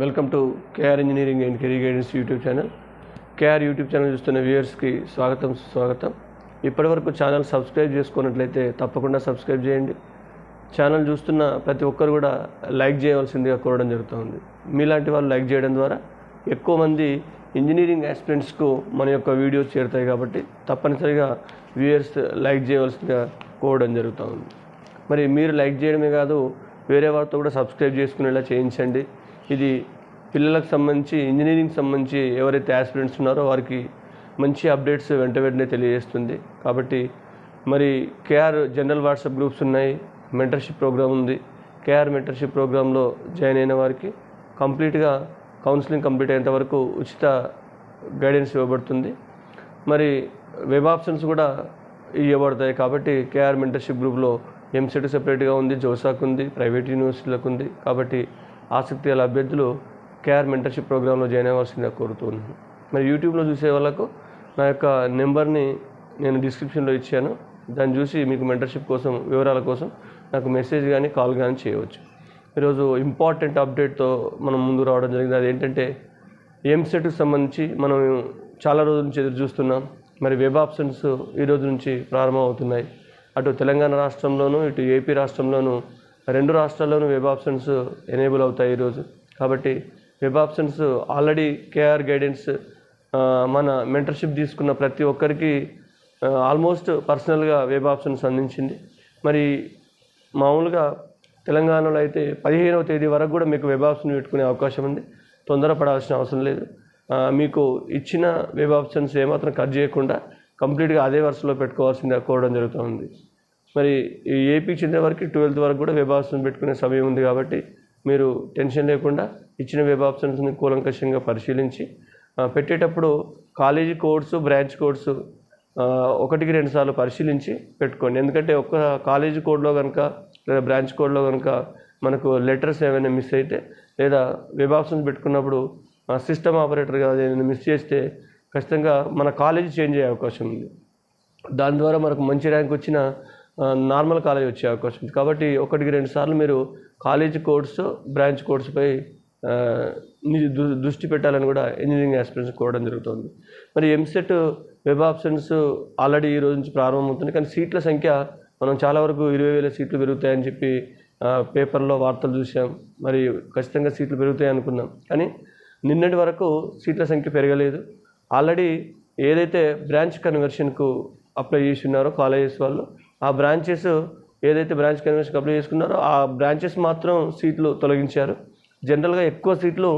Welcome to KR engineering and career guidance YouTube channel. KR YouTube channel చూస్తున్న వ్యూయర్స్కి స్వాగతం స్వాగతం ఇప్పటివరకు ఛానల్ సబ్స్క్రైబ్ చేసుకున్నట్లయితే తప్పకుండా సబ్స్క్రైబ్ చేయండి. ఛానల్ చూస్తున్న ప్రతి ఒక్కరు కూడా లైక్ చేయవలసిందిగా కోరడం జరుగుతుంది. మీలాంటి వాళ్ళు లైక్ చేయడం ద్వారా ఎక్కువ మంది ఇంజనీరింగ్ ఆస్పిరెంట్స్కు మన యొక్క వీడియోస్ చేరుతాయి కాబట్టి తప్పనిసరిగా వ్యూయర్స్ లైక్ చేయవలసిందిగా కోరడం జరుగుతుంది. మరి మీరు లైక్ చేయడమే కాదు వేరే వారితో కూడా సబ్స్క్రైబ్ చేసుకునేలా చేయించండి. ఇది పిల్లలకు సంబంధించి ఇంజనీరింగ్ సంబంధించి ఎవరైతే ఆస్పిరెంట్స్ ఉన్నారో వారికి మంచి అప్డేట్స్ వెంట వెంటనే తెలియజేస్తుంది. కాబట్టి మరి కేఆర్ జనరల్ వాట్సాప్ గ్రూప్స్ ఉన్నాయి మెంటర్షిప్ ప్రోగ్రామ్ ఉంది. కేఆర్ మెంటర్షిప్ ప్రోగ్రాంలో జాయిన్ అయిన వారికి కంప్లీట్గా కౌన్సిలింగ్ కంప్లీట్ అయ్యేంత వరకు ఉచిత గైడెన్స్ ఇవ్వబడుతుంది. మరి వెబ్ ఆప్షన్స్ కూడా ఇవ్వబడతాయి. కాబట్టి కేఆర్ మెంటర్షిప్ గ్రూప్లో ఎంసెట్ సెపరేట్గా ఉంది జోసాకు ఉంది ప్రైవేట్ యూనివర్సిటీలకు ఉంది. కాబట్టి ఆసక్తి గల అభ్యర్థులు కేఆర్ మెంటర్షిప్ ప్రోగ్రాంలో జాయిన్ అవ్వాల్సిందిగా కోరుతున్నాను. మరి యూట్యూబ్లో చూసే వాళ్ళకు నా యొక్క నెంబర్ని నేను డిస్క్రిప్షన్లో ఇచ్చాను. దాన్ని చూసి మీకు మెంటర్షిప్ కోసం వివరాల కోసం నాకు మెసేజ్ కానీ కాల్ కానీ చేయవచ్చు. ఈరోజు ఇంపార్టెంట్ అప్డేట్తో మనం ముందు రావడం జరిగింది. అది ఏంటంటే ఎంసెట్కి సంబంధించి మనం చాలా రోజుల నుంచి ఎదురు చూస్తున్నాం. మరి వెబ్ ఆప్షన్స్ ఈ రోజు నుంచి ప్రారంభం అవుతున్నాయి అటు తెలంగాణ రాష్ట్రంలోనూ ఇటు ఏపీ రాష్ట్రంలోనూ రెండు రాష్ట్రాల్లోనూ వెబ్ ఆప్షన్స్ ఎనేబుల్ అవుతాయి ఈరోజు. కాబట్టి web options already KR guidance మన మెంటర్షిప్ తీసుకున్న ప్రతి ఒక్కరికి ఆల్మోస్ట్ పర్సనల్గా వెబ్ ఆప్షన్స్ అందించింది. మరి మామూలుగా తెలంగాణలో అయితే పదిహేనవ తేదీ వరకు కూడా మీకు వెబ్ ఆప్షన్ పెట్టుకునే అవకాశం ఉంది. తొందరపడాల్సిన అవసరం లేదు. మీకు ఇచ్చిన వెబ్ ఆప్షన్స్ ఏమాత్రం కట్ చేయకుండా కంప్లీట్గా అదే వరుసలో పెట్టుకోవాల్సిందే కోవడం జరుగుతుంది. మరి ఈ ఏపీకి చెందిన వరకు ట్వెల్త్ వరకు కూడా వెబ్ ఆప్షన్ పెట్టుకునే సమయం ఉంది కాబట్టి మీరు టెన్షన్ లేకుండా ఇచ్చిన వెబ్ ఆప్షన్స్ని కూలంకషంగా పరిశీలించి పెట్టేటప్పుడు కాలేజీ కోడ్సు బ్రాంచ్ కోడ్సు ఒకటికి రెండు సార్లు పరిశీలించి పెట్టుకోండి. ఎందుకంటే ఒక్క కాలేజీ కోడ్లో కనుక లేదా బ్రాంచ్ కోడ్లో కనుక మనకు లెటర్స్ ఏమైనా మిస్ అయితే లేదా వెబ్ ఆప్షన్స్ పెట్టుకున్నప్పుడు సిస్టమ్ ఆపరేటర్గా ఏదైనా మిస్ చేస్తే ఖచ్చితంగా మన కాలేజీ చేంజ్ అయ్యే అవకాశం ఉంది. దాని ద్వారా మనకు మంచి ర్యాంక్ వచ్చిన నార్మల్ కాలేజ్ వచ్చే అవకాశం ఉంది. కాబట్టి ఒకటికి రెండు సార్లు మీరు కాలేజ్ కోర్సు బ్రాంచ్ కోర్సుపై దు- దృష్టి పెట్టాలని కూడా ఇంజనీరింగ్ ఆస్పిరెంట్స్ కోరడం జరుగుతుంది. మరి ఎంసెట్ వెబ్ ఆప్షన్స్ ఆల్రెడీ ఈ రోజు నుంచి ప్రారంభమవుతుంది కానీ సీట్ల సంఖ్య మనం చాలా వరకు ఇరవై వేల సీట్లు పెరుగుతాయని చెప్పి పేపర్లో వార్తలు చూసాం మరి ఖచ్చితంగా సీట్లు పెరుగుతాయి అనుకున్నాం. కానీ నిన్నటి వరకు సీట్ల సంఖ్య పెరగలేదు. ఆల్రెడీ ఏదైతే బ్రాంచ్ కన్వర్షన్కు అప్లై చేసి ఉన్నారో కాలేజెస్ వాళ్ళు ఆ బ్రాంచెస్ ఏదైతే బ్రాంచ్ కన్వర్షన్కి అప్లై చేసుకున్నారో ఆ బ్రాంచెస్ మాత్రం సీట్లు తొలగించారు. జనరల్గా ఎక్కువ సీట్లు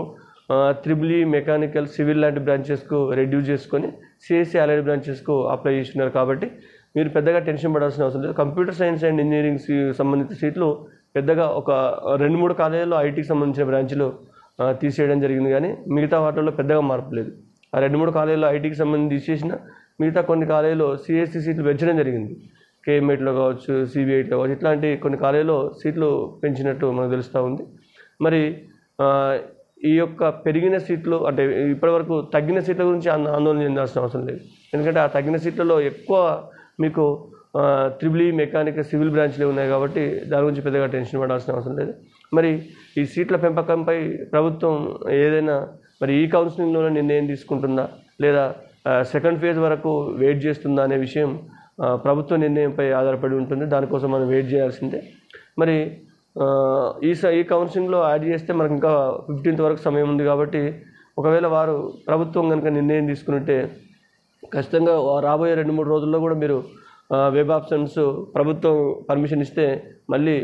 త్రిబుల్ ఈ మెకానికల్ సివిల్ లాంటి బ్రాంచెస్కు రెడ్యూస్ చేసుకొని సిఎస్సి అలైడ్ బ్రాంచెస్కు అప్లై చేస్తున్నారు కాబట్టి మీరు పెద్దగా టెన్షన్ పడాల్సిన అవసరం లేదు. కంప్యూటర్ సైన్స్ అండ్ ఇంజనీరింగ్ సంబంధిత సీట్లు పెద్దగా ఒక రెండు మూడు కాలేజీల్లో ఐటీకి సంబంధించిన బ్రాంచ్లు తీసేయడం జరిగింది కానీ మిగతా వాటిల్లో పెద్దగా మార్పు లేదు. ఆ రెండు మూడు కాలేజీలో ఐటీకి సంబంధించి తీసేసిన మిగతా కొన్ని కాలేజీలో సిఎస్సి సీట్లు పెంచడం జరిగింది. కేఎంఐట్లో కావచ్చు సిబిఐట్లో కావచ్చు ఇట్లాంటి కొన్ని కాలేజీలో సీట్లు పెంచినట్టు మనకు తెలుస్తూ ఉంది. మరి ఈ యొక్క పెరిగిన సీట్లు అంటే ఇప్పటివరకు తగ్గిన సీట్ల గురించి అన్న ఆందోళన చెందాల్సిన అవసరం లేదు. ఎందుకంటే ఆ తగ్గిన సీట్లలో ఎక్కువ మీకు త్రిబుల్ ఈ మెకానికల్ సివిల్ బ్రాంచ్లే ఉన్నాయి కాబట్టి దాని గురించి పెద్దగా టెన్షన్ పడాల్సిన అవసరం లేదు. మరి ఈ సీట్ల పెంపకంపై ప్రభుత్వం ఏదైనా మరి ఈ కౌన్సిలింగ్లోనే నిర్ణయం తీసుకుంటుందా? లేదా సెకండ్ ఫేజ్ వరకు వెయిట్ చేస్తుందా అనే విషయం ప్రభుత్వ నిర్ణయంపై ఆధారపడి ఉంటుంది. దానికోసం మనం వెయిట్ చేయాల్సిందే. మరి ఈ స ఈ కౌన్సిలింగ్లో యాడ్ చేస్తే మనకు ఇంకా ఫిఫ్టీన్త్ వరకు సమయం ఉంది కాబట్టి ఒకవేళ వారు ప్రభుత్వం కనుక నిర్ణయం తీసుకుంటే ఖచ్చితంగా రాబోయే రెండు మూడు రోజుల్లో కూడా మీరు వెబ్ ఆప్షన్స్ ప్రభుత్వం పర్మిషన్ ఇస్తే మళ్ళీ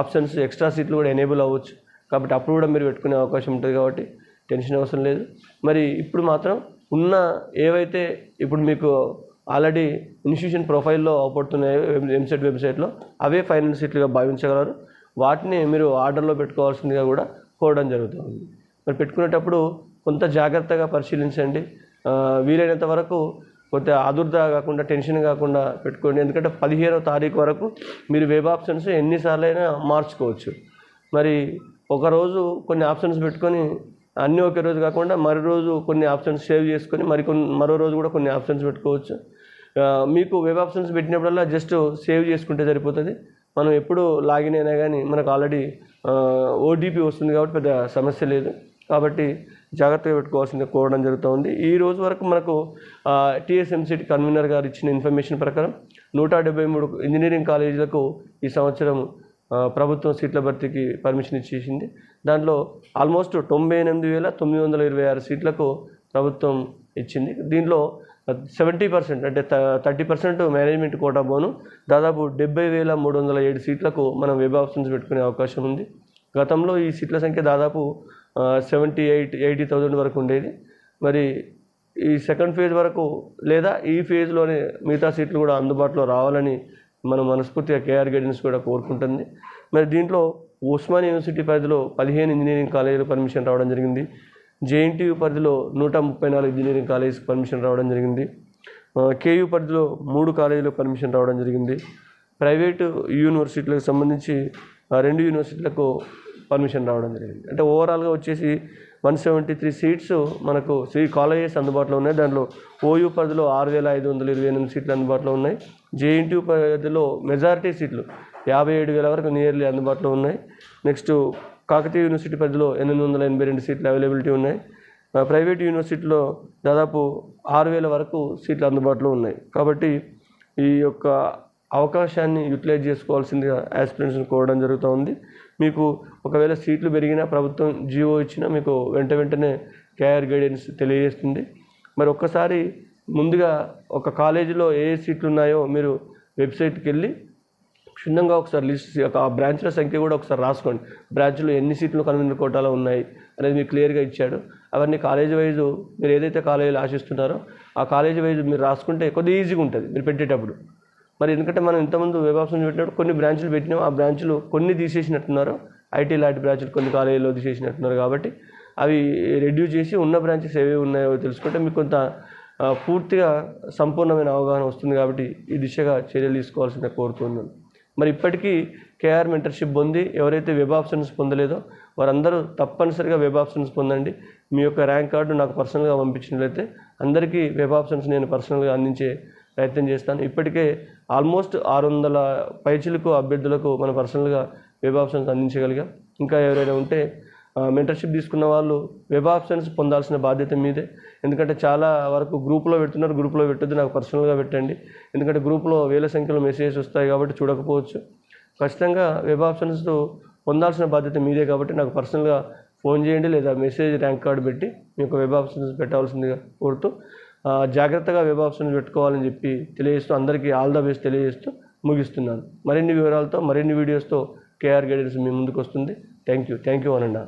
ఆప్షన్స్ ఎక్స్ట్రా సీట్లు కూడా ఎనేబుల్ అవ్వచ్చు. కాబట్టి అప్పుడు కూడా మీరు పెట్టుకునే అవకాశం ఉంటుంది కాబట్టి టెన్షన్ అవసరం లేదు. మరి ఇప్పుడు మాత్రం ఉన్న ఏవైతే ఇప్పుడు మీకు ఆల్రెడీ ఇన్స్టిట్యూషన్ ప్రొఫైల్లో అవుపడుతున్నాయి ఎంసెట్ వెబ్సైట్లో అవే ఫైనల్ సీట్లుగా భావించగలరు. వాటిని మీరు ఆర్డర్లో పెట్టుకోవాల్సిందిగా కూడా కోరడం జరుగుతుంది. మరి పెట్టుకునేటప్పుడు కొంత జాగ్రత్తగా పరిశీలించండి. వీలైనంత వరకు కొంత ఆదుర్ద కాకుండా టెన్షన్ కాకుండా పెట్టుకోండి. ఎందుకంటే పదిహేనో తారీఖు వరకు మీరు వెబ్ ఆప్షన్స్ ఎన్నిసార్లు అయినా మార్చుకోవచ్చు. మరి ఒకరోజు కొన్ని ఆప్షన్స్ పెట్టుకొని అన్నీ ఒకే రోజు కాకుండా మరో రోజు కొన్ని ఆప్షన్స్ సేవ్ చేసుకొని మరి కొన్ని మరో రోజు కూడా కొన్ని ఆప్షన్స్ పెట్టుకోవచ్చు. మీకు వెబ్ ఆప్షన్స్ పెట్టినప్పుడల్లా జస్ట్ సేవ్ చేసుకుంటే సరిపోతుంది. మనం ఎప్పుడు లాగిన్ అయినా కానీ మనకు ఆల్రెడీ ఓటీపీ వస్తుంది కాబట్టి పెద్ద సమస్య లేదు. కాబట్టి జాగ్రత్తగా పెట్టుకోవాల్సింది కోరడం జరుగుతుంది. ఈ రోజు వరకు మనకు టీఎస్ఎంసీటీ కన్వీనర్ గారు ఇచ్చిన ఇన్ఫర్మేషన్ ప్రకారం నూట డెబ్బై మూడు ఇంజనీరింగ్ కాలేజీలకు ఈ సంవత్సరం ప్రభుత్వం సీట్ల భర్తీకి పర్మిషన్ ఇచ్చేసింది. దాంట్లో ఆల్మోస్ట్ తొంభై ఎనిమిది వేల తొమ్మిది వందల ఇరవై ఆరు సీట్లకు ప్రభుత్వం ఇచ్చింది. దీంట్లో సెవెంటీ పర్సెంట్ అంటే థర్టీ పర్సెంట్ మేనేజ్మెంట్ కోటా బోను. దాదాపు డెబ్బై వేల మూడు వందల ఏడు సీట్లకు మనం వెబ్ ఆప్షన్స్ పెట్టుకునే అవకాశం ఉంది. గతంలో ఈ సీట్ల సంఖ్య దాదాపు సెవెంటీ ఎయిట్ ఎయిటీ థౌజండ్ వరకు ఉండేది. మరి ఈ సెకండ్ ఫేజ్ వరకు లేదా ఈ ఫేజ్లోనే మిగతా సీట్లు కూడా అందుబాటులో రావాలని మనం మనస్ఫూర్తిగా కేఆర్ గైడెన్స్ కూడా కోరుకుంటుంది. మరి దీంట్లో ఉస్మాన్ యూనివర్సిటీ పరిధిలో పదిహేను ఇంజనీరింగ్ కాలేజీలు పర్మిషన్ రావడం జరిగింది. జేఎన్టీయూ పరిధిలో నూట ముప్పై నాలుగు ఇంజనీరింగ్ కాలేజీకి పర్మిషన్ రావడం జరిగింది. కేయూ పరిధిలో మూడు కాలేజీలకు పర్మిషన్ రావడం జరిగింది. ప్రైవేటు యూనివర్సిటీలకు సంబంధించి రెండు యూనివర్సిటీలకు పర్మిషన్ రావడం జరిగింది. అంటే ఓవరాల్గా వచ్చేసి వన్ సెవెంటీ త్రీ సీట్స్ మనకు శ్రీ కాలేజెస్ అందుబాటులో ఉన్నాయి. దాంట్లో ఓయూ పరిధిలో ఆరు వేల ఐదు వందల ఇరవై ఎనిమిది సీట్లు అందుబాటులో ఉన్నాయి. జేఎన్టీయూ పరిధిలో మెజారిటీ సీట్లు యాభై ఏడు వేల వరకు నియర్లీ అందుబాటులో ఉన్నాయి. నెక్స్ట్ కాకతీయ యూనివర్సిటీ పరిధిలో ఎనిమిది వందల ఎనభై రెండు సీట్లు అవైలబిలిటీ ఉన్నాయి. ప్రైవేట్ యూనివర్సిటీలో దాదాపు ఆరు వేల వరకు సీట్లు అందుబాటులో ఉన్నాయి. కాబట్టి ఈ యొక్క అవకాశాన్ని యూటిలైజ్ చేసుకోవాల్సిందిగా యాస్పిరెంట్స్ని కోరడం జరుగుతూ ఉంది. మీకు ఒకవేళ సీట్లు పెరిగినా ప్రభుత్వం జియో ఇచ్చినా మీకు వెంట వెంటనే కేఆర్ గైడెన్స్ తెలియజేస్తుంది. మరి ఒక్కసారి ముందుగా ఒక కాలేజీలో ఏ సీట్లు ఉన్నాయో మీరు వెబ్సైట్కి వెళ్ళి క్షుణ్ణంగా ఒకసారి లిస్ట్ ఆ బ్రాంచ్ల సంఖ్య కూడా ఒకసారి రాసుకోండి. బ్రాంచ్లో ఎన్ని సీట్లు కన్వీనర్ కోటాలో ఉన్నాయి అనేది మీకు క్లియర్గా ఇచ్చాడు. అవన్నీ కాలేజ్ వైజు మీరు ఏదైతే కాలేజీలో ఆశిస్తున్నారో ఆ కాలేజ్ వైజ్ మీరు రాసుకుంటే కొద్దిగా ఈజీగా ఉంటుంది మీరు పెట్టేటప్పుడు. మరి ఎందుకంటే మనం ఇంతకుముందు వెబ్ ఆప్షన్ పెట్టినప్పుడు కొన్ని బ్రాంచ్లు పెట్టినాం. ఆ బ్రాంచ్లు కొన్ని తీసేసినట్టున్నారు. ఐటీ లాంటి బ్రాంచ్లు కొన్ని కాలేజీలో తీసేసినట్టున్నారు కాబట్టి అవి రెడ్యూస్ చేసి ఉన్న బ్రాంచెస్ ఏవి ఉన్నాయో తెలుసుకుంటే మీకు కొంత పూర్తిగా సంపూర్ణమైన అవగాహన వస్తుంది కాబట్టి ఈ దిశగా చర్యలు తీసుకోవాల్సిందే కోరుతున్నాను. మరి ఇప్పటికీ కేఆర్ మెంటర్షిప్ పొంది ఎవరైతే వెబ్ ఆప్షన్స్ పొందలేదో వారందరూ తప్పనిసరిగా వెబ్ ఆప్షన్స్ పొందండి. మీ యొక్క ర్యాంక్ కార్డు నాకు పర్సనల్గా పంపించినట్లయితే అందరికీ వెబ్ ఆప్షన్స్ నేను పర్సనల్గా అందించే ప్రయత్నం చేస్తాను. ఇప్పటికే ఆల్మోస్ట్ ఆరు వందల పైచిలకు అభ్యర్థులకు మన పర్సనల్గా వెబ్ ఆప్షన్స్ అందించగలిగాం. ఇంకా ఎవరైనా ఉంటే మెంటర్షిప్ తీసుకున్న వాళ్ళు వెబ్ ఆప్షన్స్ పొందాల్సిన బాధ్యత మీదే. ఎందుకంటే చాలా వరకు గ్రూప్లో పెడుతున్నారు గ్రూప్లో పెట్టద్దు నాకు పర్సనల్గా పెట్టండి. ఎందుకంటే గ్రూప్లో వేల సంఖ్యలో మెసేజెస్ వస్తాయి కాబట్టి చూడకపోవచ్చు. ఖచ్చితంగా వెబ్ ఆప్షన్స్ పొందాల్సిన బాధ్యత మీదే కాబట్టి నాకు పర్సనల్గా ఫోన్ చేయండి లేదా మెసేజ్ ర్యాంక్ కార్డు పెట్టి మీకు వెబ్ ఆప్షన్స్ పెట్టాల్సిందిగా కోరుతూ జాగ్రత్తగా వెబ్ ఆప్షన్స్ పెట్టుకోవాలని చెప్పి తెలియజేస్తూ అందరికీ ఆల్ ద బెస్ట్ తెలియజేస్తూ ముగిస్తున్నాను. మరిన్ని వివరాలతో మరిన్ని వీడియోస్తో కేఆర్ గైడెన్స్ మీ ముందుకు వస్తుంది. Thank you thank you అనండా